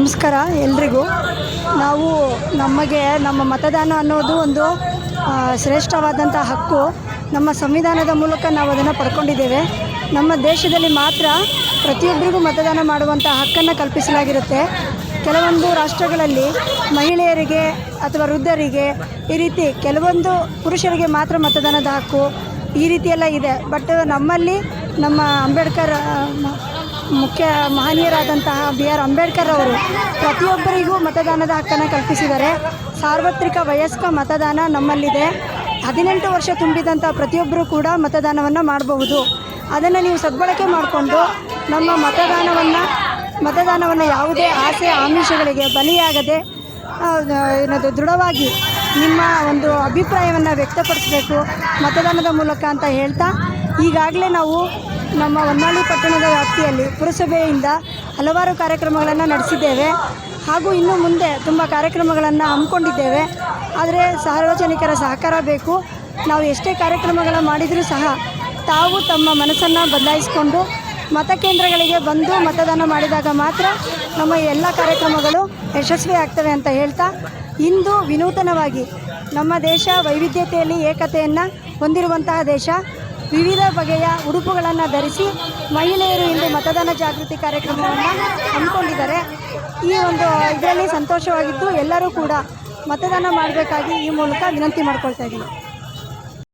ನಮಸ್ಕಾರ ಎಲ್ರಿಗೂ. ನಾವು ನಮಗೆ ನಮ್ಮ ಮತದಾನ ಅನ್ನೋದು ಒಂದು ಶ್ರೇಷ್ಠವಾದಂಥ ಹಕ್ಕು. ನಮ್ಮ ಸಂವಿಧಾನದ ಮೂಲಕ ನಾವು ಅದನ್ನು ಪಡ್ಕೊಂಡಿದ್ದೇವೆ. ನಮ್ಮ ದೇಶದಲ್ಲಿ ಮಾತ್ರ ಪ್ರತಿಯೊಬ್ಬರಿಗೂ ಮತದಾನ ಮಾಡುವಂಥ ಹಕ್ಕನ್ನು ಕಲ್ಪಿಸಲಾಗಿರುತ್ತೆ. ಕೆಲವೊಂದು ರಾಷ್ಟ್ರಗಳಲ್ಲಿ ಮಹಿಳೆಯರಿಗೆ ಅಥವಾ ವೃದ್ಧರಿಗೆ ಈ ರೀತಿ ಕೆಲವೊಂದು ಪುರುಷರಿಗೆ ಮಾತ್ರ ಮತದಾನದ ಹಕ್ಕು ಈ ರೀತಿಯೆಲ್ಲ ಇದೆ. ಬಟ್ ನಮ್ಮಲ್ಲಿ ನಮ್ಮ ಅಂಬೇಡ್ಕರ್ ಮುಖ್ಯ ಮಹನೀಯರಾದಂತಹ ಬಿ ಆರ್ ಅಂಬೇಡ್ಕರ್ ಅವರು ಪ್ರತಿಯೊಬ್ಬರಿಗೂ ಮತದಾನದ ಹಕ್ಕನ್ನು ಕಲ್ಪಿಸಿದ್ದಾರೆ. ಸಾರ್ವತ್ರಿಕ ವಯಸ್ಕ ಮತದಾನ ನಮ್ಮಲ್ಲಿದೆ. ಹದಿನೆಂಟು ವರ್ಷ ತುಂಬಿದಂಥ ಪ್ರತಿಯೊಬ್ಬರೂ ಕೂಡ ಮತದಾನವನ್ನು ಮಾಡಬಹುದು. ಅದನ್ನು ನೀವು ಸದ್ಬಳಕೆ ಮಾಡಿಕೊಂಡು ನಮ್ಮ ಮತದಾನವನ್ನು ಮತದಾನವನ್ನು ಯಾವುದೇ ಆಸೆ ಆಮಿಷಗಳಿಗೆ ಬಲಿಯಾಗದೆ ಏನದು ದೃಢವಾಗಿ ನಿಮ್ಮ ಒಂದು ಅಭಿಪ್ರಾಯವನ್ನು ವ್ಯಕ್ತಪಡಿಸಬೇಕು ಮತದಾನದ ಮೂಲಕ ಅಂತ ಹೇಳ್ತಾ ಈಗಾಗಲೇ ನಾವು ನಮ್ಮ ಹೊನ್ನಾಳಿ ಪಟ್ಟಣದ ವ್ಯಾಪ್ತಿಯಲ್ಲಿ ಪುರಸಭೆಯಿಂದ ಹಲವಾರು ಕಾರ್ಯಕ್ರಮಗಳನ್ನು ನಡೆಸಿದ್ದೇವೆ. ಹಾಗೂ ಇನ್ನು ಮುಂದೆ ತುಂಬ ಕಾರ್ಯಕ್ರಮಗಳನ್ನು ಹಮ್ಮಿಕೊಂಡಿದ್ದೇವೆ. ಆದರೆ ಸಾರ್ವಜನಿಕರ ಸಹಕಾರ ಬೇಕು. ನಾವು ಎಷ್ಟೇ ಕಾರ್ಯಕ್ರಮಗಳನ್ನು ಮಾಡಿದರೂ ಸಹ ತಾವು ತಮ್ಮ ಮನಸ್ಸನ್ನು ಬದಲಾಯಿಸಿಕೊಂಡು ಮತಕೇಂದ್ರಗಳಿಗೆ ಬಂದು ಮತದಾನ ಮಾಡಿದಾಗ ಮಾತ್ರ ನಮ್ಮ ಎಲ್ಲ ಕಾರ್ಯಕ್ರಮಗಳು ಯಶಸ್ವಿ ಆಗ್ತವೆ ಅಂತ ಹೇಳ್ತಾ, ಇಂದು ವಿನೂತನವಾಗಿ ನಮ್ಮ ದೇಶ ವೈವಿಧ್ಯತೆಯಲ್ಲಿ ಏಕತೆಯನ್ನು ಹೊಂದಿರುವಂತಹ ದೇಶ. ವಿವಿಧ ಬಗೆಯ ಉಡುಪುಗಳನ್ನು ಧರಿಸಿ ಮಹಿಳೆಯರು ಇಂದು ಮತದಾನ ಜಾಗೃತಿ ಕಾರ್ಯಕ್ರಮವನ್ನು ಹಮ್ಮಿಕೊಂಡಿದ್ದಾರೆ. ಈ ಒಂದು ಇದರಲ್ಲಿ ಸಂತೋಷವಾಗಿದ್ದು ಎಲ್ಲರೂ ಕೂಡ ಮತದಾನ ಮಾಡಬೇಕಾಗಿ ಈ ಮೂಲಕ ವಿನಂತಿ ಮಾಡ್ಕೊಳ್ತಾ ಇದ್ದೀನಿ.